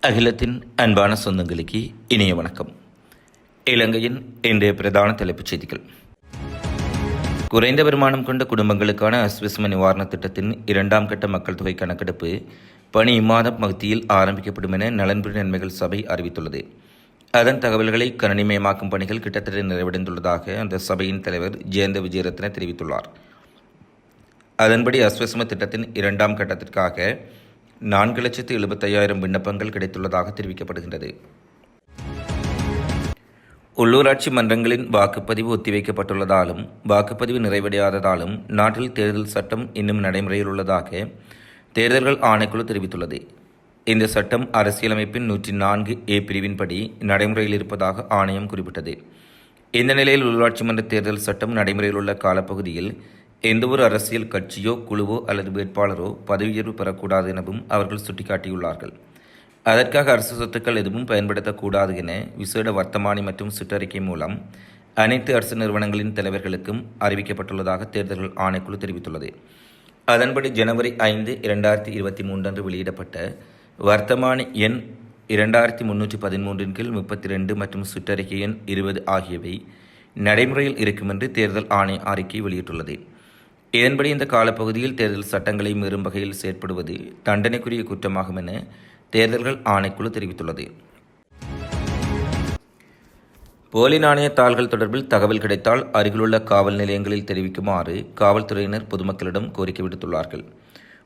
அகிலத்தின் அன்பான சொந்தங்களுக்கு இனிய வணக்கம். இலங்கையின் இன்றைய பிரதான தலைப்புச் செய்திகள். குறைந்த வருமானம் கொண்ட குடும்பங்களுக்கான அஸ்விஸ்ம நிவாரண திட்டத்தின் இரண்டாம் கட்ட மக்கள் தொகை கணக்கெடுப்பு பணி இம்மாதம் மத்தியில் ஆரம்பிக்கப்படும் என நலன்புரி நன்மைகள் சபை அறிவித்துள்ளது. அதன் தகவல்களை கணினிமயமாக்கும் பணிகள் கிட்டத்தட்ட நிறைவடைந்துள்ளதாக அந்த சபையின் தலைவர் ஜெயந்த விஜயரத்ன தெரிவித்துள்ளார். அதன்படி அஸ்வசம திட்டத்தின் இரண்டாம் கட்டத்திற்காக நான்கு லட்சத்து எழுபத்தையாயிரம் விண்ணப்பங்கள் கிடைத்துள்ளதாக தெரிவிக்கப்படுகின்றது. உள்ளூராட்சி மன்றங்களின் வாக்குப்பதிவு ஒத்திவைக்கப்பட்டுள்ளதாலும் வாக்குப்பதிவு நிறைவடையாததாலும் நாட்டில் தேர்தல் சட்டம் இன்னும் நடைமுறையில் உள்ளதாக தேர்தல்கள் ஆணைக்குழு தெரிவித்துள்ளது. இந்த சட்டம் அரசியலமைப்பின் நூற்றி நான்கு ஏ பிரிவின்படி நடைமுறையில் இருப்பதாக ஆணையம் குறிப்பிட்டது. இந்த நிலையில் உள்ளாட்சி மன்ற தேர்தல் சட்டம் நடைமுறையில் உள்ள காலப்பகுதியில் எந்தவொரு அரசியல் கட்சியோ குழுவோ அல்லது வேட்பாளரோ பதவி உயர்வு பெறக்கூடாது எனவும் அவர்கள் சுட்டிக்காட்டியுள்ளார்கள். அதற்காக அரசு சொத்துக்கள் எதுவும் பயன்படுத்தக்கூடாது என விசேட வர்த்தமானி மற்றும் சுற்றறிக்கை மூலம் அனைத்து அரசு நிறுவனங்களின் தலைவர்களுக்கும் அறிவிக்கப்பட்டுள்ளதாக தேர்தல்கள் ஆணைக்குழு தெரிவித்துள்ளது. அதன்படி ஜனவரி ஐந்து இரண்டாயிரத்தி இருபத்தி மூன்றன்று வெளியிடப்பட்ட வர்த்தமானி எண் இரண்டாயிரத்தி முன்னூற்றி பதிமூன்றின் கீழ் முப்பத்தி ரெண்டு மற்றும் சுற்றறிக்கை எண் இருபது ஆகியவை நடைமுறையில் இருக்கும் என்று தேர்தல் ஆணைய அறிக்கை வெளியிட்டுள்ளது. இதன்படி இந்த காலப்பகுதியில் தேர்தல் சட்டங்களை மீறும் வகையில் செயற்படுவது தண்டனைக்குரிய குற்றமாகும் என தேர்தல்கள் ஆணைக்குழு தெரிவித்துள்ளது. போலி நாணய தாள்கள் தொடர்பில் தகவல் கிடைத்தால் அருகிலுள்ள காவல் நிலையங்களில் தெரிவிக்குமாறு காவல்துறையினர் பொதுமக்களிடம் கோரிக்கை விடுத்துள்ளார்கள்.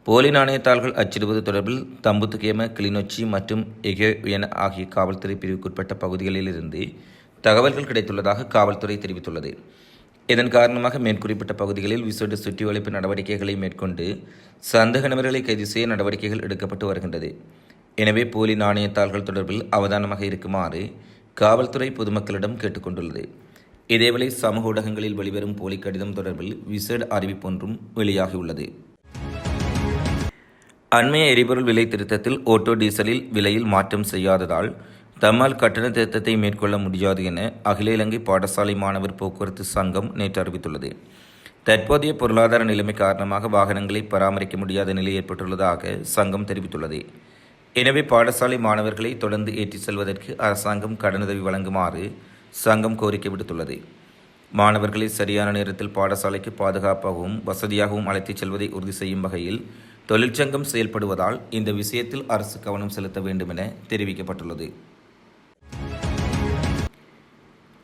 போலி நாணயத்தாள்கள் அச்சிடுவது தொடர்பில் தம்புத்துகேம கிளிநொச்சி மற்றும் எகேயன ஆகிய காவல்துறை பிரிவுக்குட்பட்ட பகுதிகளிலிருந்து தகவல்கள் கிடைத்துள்ளதாக காவல்துறை தெரிவித்துள்ளது. இதன் காரணமாக மேற்குறிப்பிட்ட பகுதிகளில் விசேட சுற்றி வளைப்பு நடவடிக்கைகளை மேற்கொண்டு சந்தக நபர்களை கைது செய்ய நடவடிக்கைகள் எடுக்கப்பட்டு வருகின்றது. எனவே போலி நாணயத்தாள்கள் தொடர்பில் அவதானமாக இருக்குமாறு காவல்துறை பொதுமக்களிடம் கேட்டுக்கொண்டுள்ளது. இதேவேளை சமூக ஊடகங்களில் வெளிவரும் போலி கடிதம் தொடர்பில் விசேட அறிவிப்பொன்றும் வெளியாகியுள்ளது. அண்மைய எரிபொருள் விலை திருத்தத்தில் ஓட்டோ டீசலில் விலையில் மாற்றம் செய்யாததால் தம்மால் கட்டண திருத்தத்தை மேற்கொள்ள முடியாது என அகில இலங்கை பாடசாலை மாணவர் போக்குவரத்து சங்கம் நேற்று அறிவித்துள்ளது. தற்போதைய பொருளாதார நிலைமை காரணமாக வாகனங்களை பராமரிக்க முடியாத நிலை ஏற்பட்டுள்ளதாக சங்கம் தெரிவித்துள்ளது. எனவே பாடசாலை மாணவர்களை தொடர்ந்து ஏற்றிச் செல்வதற்கு அரசாங்கம் கடனுதவி வழங்குமாறு சங்கம் கோரிக்கை விடுத்துள்ளது. மாணவர்களை சரியான நேரத்தில் பாடசாலைக்கு பாதுகாப்பாகவும் வசதியாகவும் அழைத்துச் செல்வதை உறுதி செய்யும் வகையில் தொழிற்சங்கம் செயல்படுவதால் இந்த விஷயத்தில் அரசு கவனம் செலுத்த வேண்டும் என தெரிவிக்கப்பட்டுள்ளது.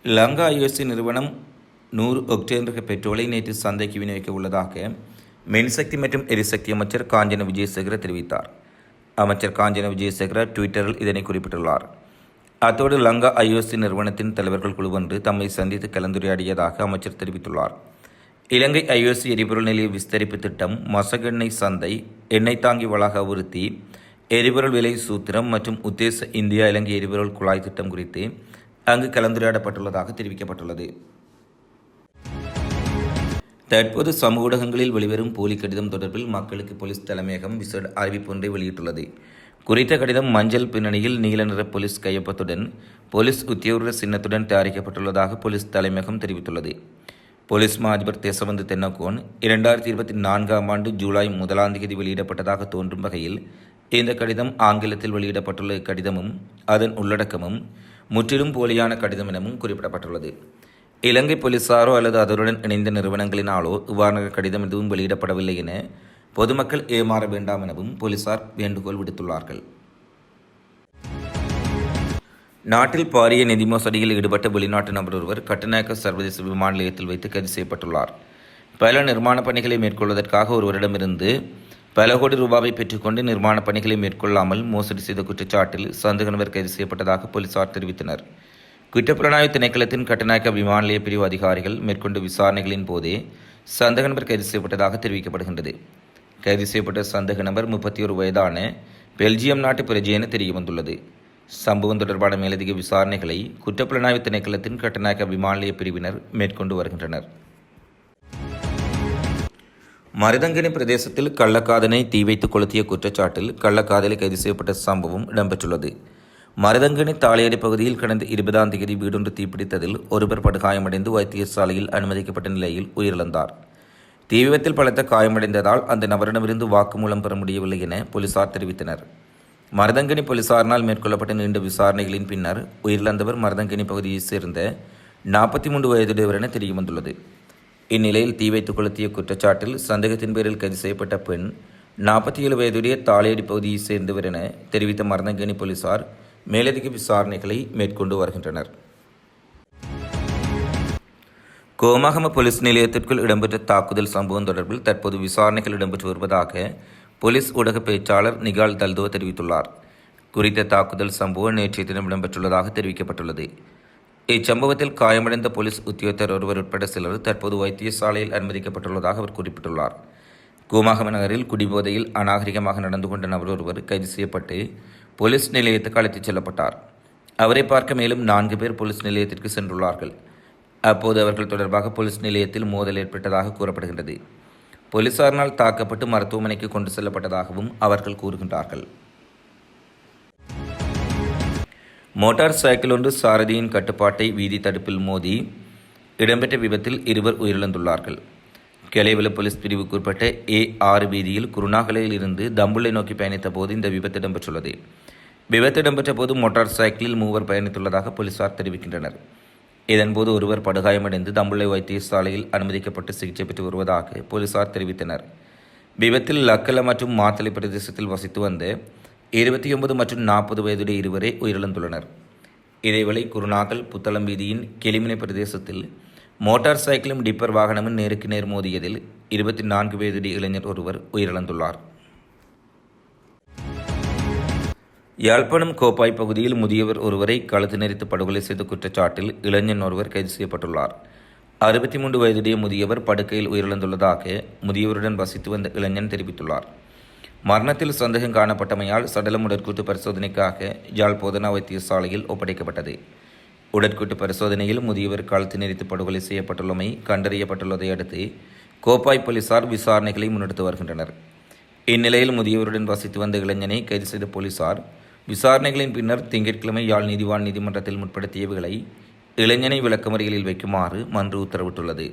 லங்கா யுஎஸ்சி நிறுவனம் நூறு ஒக்டேன் பெட்ரோலை நேற்று சந்தைக்கு விநியோகிக்க உள்ளதாக மின்சக்தி மற்றும் எரிசக்தி அமைச்சர் காஞ்சன விஜயசேகர தெரிவித்தார். அமைச்சர் காஞ்சன விஜயசேகர ட்விட்டரில் இதனை குறிப்பிட்டுள்ளார். அத்தோடு லங்கா ஐஓசி நிறுவனத்தின் தலைவர்கள் குழு ஒன்று தம்மை சந்தித்து கலந்துரையாடியதாக அமைச்சர் தெரிவித்துள்ளார். இலங்கை ஐஓசி எரிபொருள் நிலைய விஸ்தரிப்பு திட்டம் மசகெண்ணெய் சந்தை எண்ணெய் தாங்கி வளாக அபிவிருத்தி எரிபொருள் விலை சூத்திரம் மற்றும் உத்தேச இந்தியா இலங்கை எரிபொருள் குழாய் திட்டம் குறித்து அங்கு கலந்துரையாடப்பட்டுள்ளதாக தெரிவிக்கப்பட்டுள்ளது. தற்போது சமூக ஊடகங்களில் வெளிவரும் போலி கடிதம் தொடர்பில் மக்களுக்கு போலீஸ் தலைமையகம் விசேட அறிவிப்பு ஒன்றை வெளியிட்டுள்ளது. குறித்த கடிதம் மஞ்சள் பின்னணியில் நீல நிற போலீஸ் கையொப்பத்துடன் போலீஸ் உத்தியோக சின்னத்துடன் தயாரிக்கப்பட்டுள்ளதாக போலீஸ் தலைமையகம் தெரிவித்துள்ளது. போலீஸ் மா அதிபர் தேசவந்து தென்னகோன் இரண்டாயிரத்தி இருபத்தி நான்காம் ஆண்டு ஜூலை முதலாம் தேதி வெளியிடப்பட்டதாக தோன்றும் வகையில் இந்த கடிதம் ஆங்கிலத்தில் வெளியிடப்பட்டுள்ள கடிதமும் அதன் உள்ளடக்கமும் முற்றிலும் போலியான கடிதம் எனவும் குறிப்பிடப்பட்டுள்ளது. இலங்கை போலீசாரோ அல்லது அதனுடன் இணைந்த நிறுவனங்களினாலோ இவ்வாறான கடிதம் எதுவும் வெளியிடப்படவில்லை என பொதுமக்கள் ஏமாற வேண்டாம் எனவும் போலீசார் வேண்டுகோள் விடுத்துள்ளார்கள். நாட்டில் பாரிய நிதி மோசடியில் ஈடுபட்ட வெளிநாட்டு நபர் ஒருவர் கட்டுநாயக்க சர்வதேச விமான நிலையத்தில் வைத்து கைது செய்யப்பட்டுள்ளார். பல நிர்மாணப் பணிகளை மேற்கொள்வதற்காக ஒருவரிடமிருந்து பல கோடி ரூபாவை பெற்றுக்கொண்டு நிர்மாணப் பணிகளை மேற்கொள்ளாமல் மோசடி செய்த குற்றச்சாட்டில் சந்தேகநபர் கைது செய்யப்பட்டதாக போலீசார் தெரிவித்தனர். குற்றப்புலனாய்வு திணைக்களத்தின் கட்டநாயக்க விமான நிலைய பிரிவு அதிகாரிகள் மேற்கொண்ட விசாரணைகளின் போதே சந்தேகநபர் கைது செய்யப்பட்டதாக தெரிவிக்கப்படுகின்றது. கைது செய்யப்பட்ட சந்தேக நபர் முப்பத்தி ஒரு வயதான பெல்ஜியம் நாட்டு பிரஜை என தெரிய வந்துள்ளது சம்பவம் தொடர்பான மேலதிக விசாரணைகளை குற்றப்புலனாய்வு திணைக்களத்தின் கட்டநாயக்க விமான நிலைய பிரிவினர் மேற்கொண்டு வருகின்றனர். மருதங்கனி பிரதேசத்தில் கள்ளக்காதனை தீ வைத்து கொளுத்திய குற்றச்சாட்டில் கள்ளக்காதலை கைது செய்யப்பட்ட சம்பவம் இடம்பெற்றுள்ளது. மருதங்கனி தாளையடி பகுதியில் கடந்த இருபதாம் தேதி வீடொன்று தீப்பிடித்ததில் ஒருவர் படுகாயமடைந்து வைத்தியசாலையில் அனுமதிக்கப்பட்ட நிலையில் உயிரிழந்தார். தீ விபத்தில் பலத்த காயமடைந்ததால் அந்த நபரிடமிருந்து வாக்குமூலம் பெற முடியவில்லை என போலீசார் தெரிவித்தனர். மருதங்கினி போலீசாரினால் மேற்கொள்ளப்பட்ட நீண்ட விசாரணைகளின் பின்னர் உயிரிழந்தவர் மருதங்கனி பகுதியைச் சேர்ந்த நாற்பத்தி மூன்று வயதுடையவர் என தெரியவந்துள்ளது. இந்நிலையில் தீ வைத்து கொளுத்திய குற்றச்சாட்டில் சந்தேகத்தின் பேரில் கைது செய்யப்பட்ட பெண் நாற்பத்தி ஏழு வயதுடைய தாளையடி பகுதியை சேர்ந்தவர் என தெரிவித்த மருதங்கனி போலீசார் மேலதிக விசாரணைகளை மேற்கொண்டு வருகின்றனர். கோமாகம போலீஸ் நிலையத்திற்குள் இடம்பெற்ற தாக்குதல் சம்பவம் தொடர்பில் தற்போது விசாரணைகள் இடம்பெற்று வருவதாக போலீஸ் ஊடக பேச்சாளர் நிகால் தல்தோ தெரிவித்துள்ளார். குறித்த தாக்குதல் சம்பவம் நேற்றைய தினம் இடம்பெற்றுள்ளதாக தெரிவிக்கப்பட்டுள்ளது. இச்சம்பவத்தில் காயமடைந்த போலீஸ் உத்தியோகத்தர் ஒருவர் உட்பட சிலர் தற்போது வைத்தியசாலையில் அனுமதிக்கப்பட்டுள்ளதாக அவர் குறிப்பிட்டுள்ளார். கோமாகம நகரில் குடிபோதையில் அநாகரிகமாக நடந்து கொண்ட நபர் ஒருவர் கைது செய்யப்பட்டு போலீஸ் நிலையத்துக்கு அழைத்துச் செல்லப்பட்டார். அவரை பார்க்க மேலும் நான்கு பேர் போலீஸ் நிலையத்திற்கு சென்றுள்ளார்கள். அப்போது அவர்கள் தொடர்பாக போலீஸ் நிலையத்தில் மோதல் ஏற்பட்டதாக கூறப்படுகின்றது. போலீசாரினால் தாக்கப்பட்டு மருத்துவமனைக்கு கொண்டு செல்லப்பட்டதாகவும் அவர்கள் கூறுகின்றார்கள். மோட்டார் சைக்கிள் ஒன்று சாரதியின் கட்டுப்பாட்டை வீதி தடுப்பில் மோதி இடம்பெற்ற விபத்தில் இருவர் உயிரிழந்துள்ளார்கள். கெலைவல போலீஸ் பிரிவுக்குட்பட்ட ஏ ஆறு வீதியில் குருணாகலையில் இருந்து தம்புளை நோக்கி பயணித்த போது இந்த விபத்து இடம்பெற்றுள்ளது. விபத்து இடம்பெற்ற போது மோட்டார் சைக்கிளில் மூவர் பயணித்துள்ளதாக போலீசார் தெரிவிக்கின்றனர். இதன்போது ஒருவர் படுகாயமடைந்து தம்புள்ளை வைத்தியசாலையில் அனுமதிக்கப்பட்டு சிகிச்சை பெற்று வருவதாக போலீசார் தெரிவித்தனர். விபத்தில் லக்கல மற்றும் மாத்தளை பிரதேசத்தில் வசித்து வந்த இருபத்தி ஒன்பது மற்றும் நாற்பது வயதுடைய இருவரே உயிரிழந்துள்ளனர். இதேவேளை குருநாகல் புத்தளம் வீதியின் கெளிமினை பிரதேசத்தில் மோட்டார் சைக்கிளும் டிப்பர் வாகனமும் நேருக்கு நேர் மோதியதில் இருபத்தி நான்கு வயதுடைய இளைஞர் ஒருவர் உயிரிழந்துள்ளார். யாழ்ப்பாணம் கோப்பாய் பகுதியில் முதியவர் ஒருவரை கழுத்து நெறித்து படுகொலை செய்த குற்றச்சாட்டில் இளைஞன் ஒருவர் கைது செய்யப்பட்டுள்ளார். அறுபத்தி மூன்று வயதுடைய முதியவர் படுக்கையில் உயிரிழந்துள்ளதாக முதியவருடன் வசித்து வந்த இளைஞன் தெரிவித்துள்ளார். மரணத்தில் சந்தேகம் காணப்பட்டமையால் சடலம் உடற்கூட்டு பரிசோதனைக்காக யாழ் போதனா வைத்தியசாலையில் ஒப்படைக்கப்பட்டது. உடற்கூட்டு பரிசோதனையில் முதியவர் காலத்தில் நெறித்து படுகொலை செய்யப்பட்டுள்ளமை கண்டறியப்பட்டுள்ளதை அடுத்து கோப்பாய் போலீசார் விசாரணைகளை முன்னெடுத்து வருகின்றனர். இந்நிலையில் முதியவருடன் வசித்து வந்த இளைஞனை கைது செய்த போலீசார் விசாரணைகளின் பின்னர் திங்கட்கிழமை யாழ் நீதிவான் நீதிமன்றத்தில் முற்படுத்தியவைகளை இளைஞனை விளக்கமறியலில் வைக்குமாறு மன்று உத்தரவிட்டுள்ளது.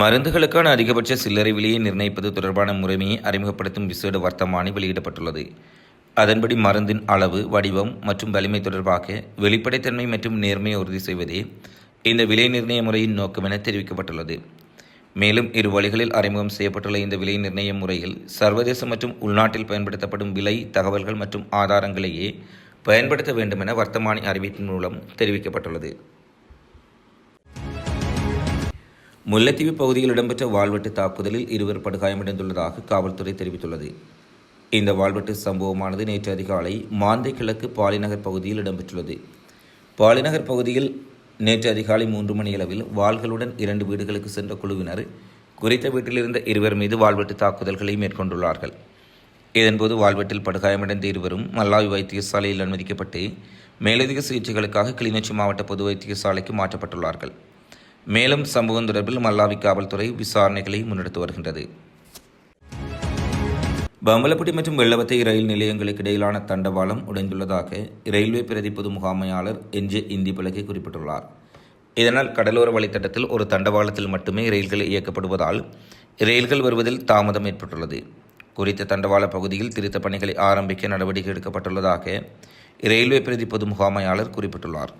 மருந்துகளுக்கான அதிகபட்ச சில்லறை விலையை நிர்ணயிப்பது தொடர்பான முறைமையை அறிமுகப்படுத்தும் விசேட வர்த்தமானி வெளியிடப்பட்டுள்ளது. அதன்படி மருந்தின் அளவு வடிவம் மற்றும் வலிமை தொடர்பாக வெளிப்படைத்தன்மை மற்றும் நேர்மையை உறுதி செய்வதே இந்த விலை நிர்ணய முறையின் நோக்கம் என தெரிவிக்கப்பட்டுள்ளது. மேலும் இரு வழிகளில் அறிமுகம் செய்யப்பட்டுள்ள இந்த விலை நிர்ணய முறையில் சர்வதேச மற்றும் உள்நாட்டில் பயன்படுத்தப்படும் விலை தகவல்கள் மற்றும் ஆதாரங்களையே பயன்படுத்த வேண்டும் என வர்த்தமானி அறிவிப்பின் மூலம் தெரிவிக்கப்பட்டுள்ளது. முல்லைத்தீவு பகுதியில் இடம்பெற்ற வாழ்வெட்டு தாக்குதலில் இருவர் படுகாயமடைந்துள்ளதாக காவல்துறை தெரிவித்துள்ளது. இந்த வாழ்வெட்டு சம்பவமானது நேற்று அதிகாலை மாந்தை கிழக்கு பாலிநகர் பகுதியில் இடம்பெற்றுள்ளது. பாலிநகர் பகுதியில் நேற்று அதிகாலை மூன்று மணியளவில் வாள்களுடன் இரண்டு வீடுகளுக்கு சென்ற குழுவினர் குறித்த வீட்டில் இருந்த இருவர் மீது வாழ்வெட்டு தாக்குதல்களை மேற்கொண்டுள்ளார்கள். இதன்போது வாழ்வெட்டில் படுகாயமடைந்த இருவரும் மல்லாவி வைத்தியசாலையில் அனுமதிக்கப்பட்டு மேலதிக சிகிச்சைகளுக்காக கிளிநொச்சி மாவட்ட பொது வைத்தியசாலைக்கு மாற்றப்பட்டுள்ளார்கள். மேலும் சம்பவம் தொடர்பில் மல்லாவி காவல்துறை விசாரணைகளை முன்னெடுத்து வருகின்றது. பம்பலப்பட்டி மற்றும் வெள்ளவத்தை ரயில் நிலையங்களுக்கு இடையிலான தண்டவாளம் உடைந்துள்ளதாக ரயில்வே பிரதி பொது முகாமையாளர் என்ஜே இந்தி பலகை குறிப்பிட்டுள்ளார். இதனால் கடலோர வழித்தடத்தில் ஒரு தண்டவாளத்தில் மட்டுமே ரயில்கள் இயக்கப்படுவதால் ரயில்கள் வருவதில் தாமதம் ஏற்பட்டுள்ளது. குறித்த தண்டவாள பகுதியில் திருத்தப் பணிகளை ஆரம்பிக்க நடவடிக்கை எடுக்கப்பட்டுள்ளதாக ரயில்வே பிரதி பொது முகாமையாளர் குறிப்பிட்டுள்ளார்.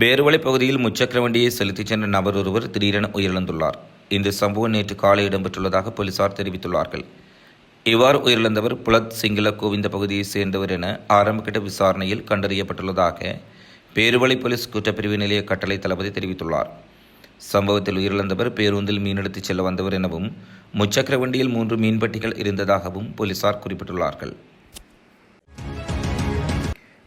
பேருவளை பகுதியில் முச்சக்கர வண்டியை செலுத்திச் சென்ற நபர் ஒருவர் திடீரென உயிரிழந்துள்ளார். இந்த சம்பவம் நேற்று காலை இடம்பெற்றுள்ளதாக போலீசார் தெரிவித்துள்ளார்கள். இவ்வாறு உயிரிழந்தவர் புலத் சிங்கள கோவிந்த பகுதியைச் சேர்ந்தவர் என ஆரம்பகட்ட விசாரணையில் கண்டறியப்பட்டுள்ளதாக பேருவளை போலீஸ் குற்றப்பிரிவு நிலைய கட்டளை தளபதி தெரிவித்துள்ளார். சம்பவத்தில் உயிரிழந்தவர் பேருந்தில் மீனெடுத்துச் செல்ல வந்தவர் எனவும் முச்சக்கர வண்டியில் மூன்று மீன்பட்டிகள் இருந்ததாகவும் போலீசார் குறிப்பிட்டுள்ளார்கள்.